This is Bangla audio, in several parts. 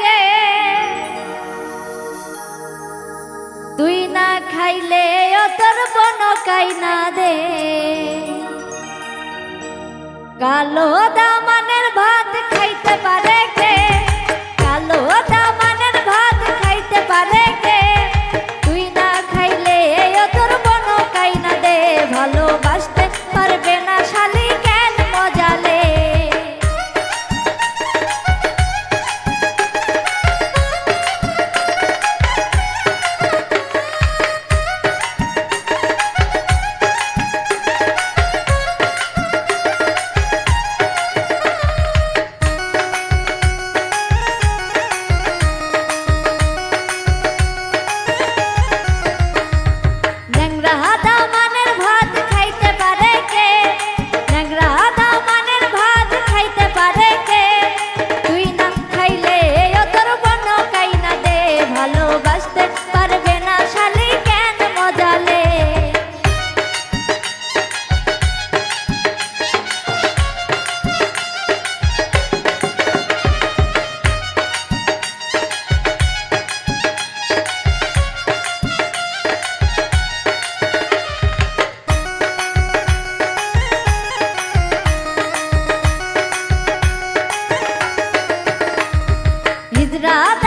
কে তুই না খাইলে ও তোর বন কাইনা দে। কালো দামানের ভাত খাইতে পারে verdad.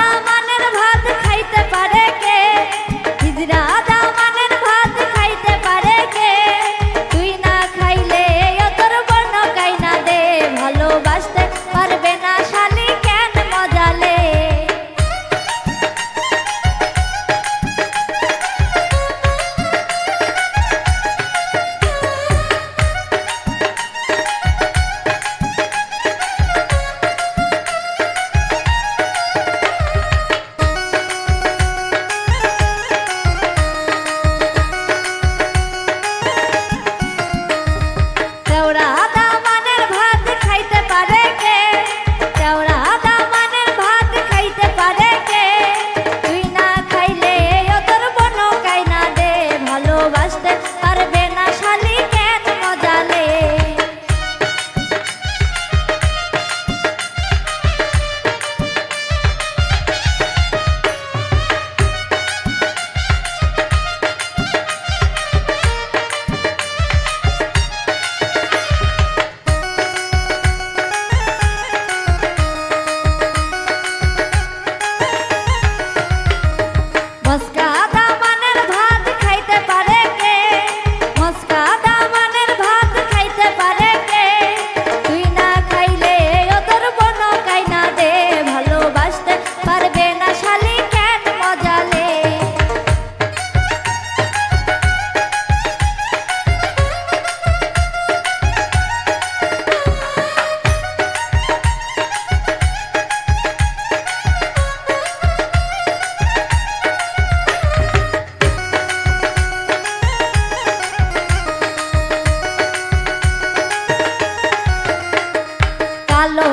কালো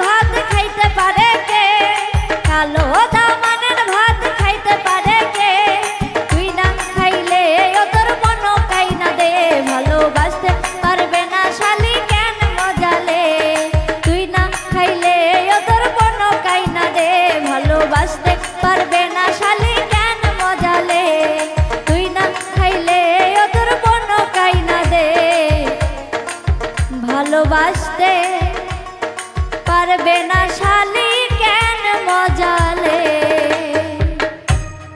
ভাত খাইতে পারে ভাত খাইতে পারে কে? না খাইলে কাইনা দে। ভালোবাসতে না শালি কেন মজালে? না খাইলে দে। না শালি কেন মজালে? না খাইলে কাইনা দে। ভালোবাসতে পারবে না শালি কেন মজা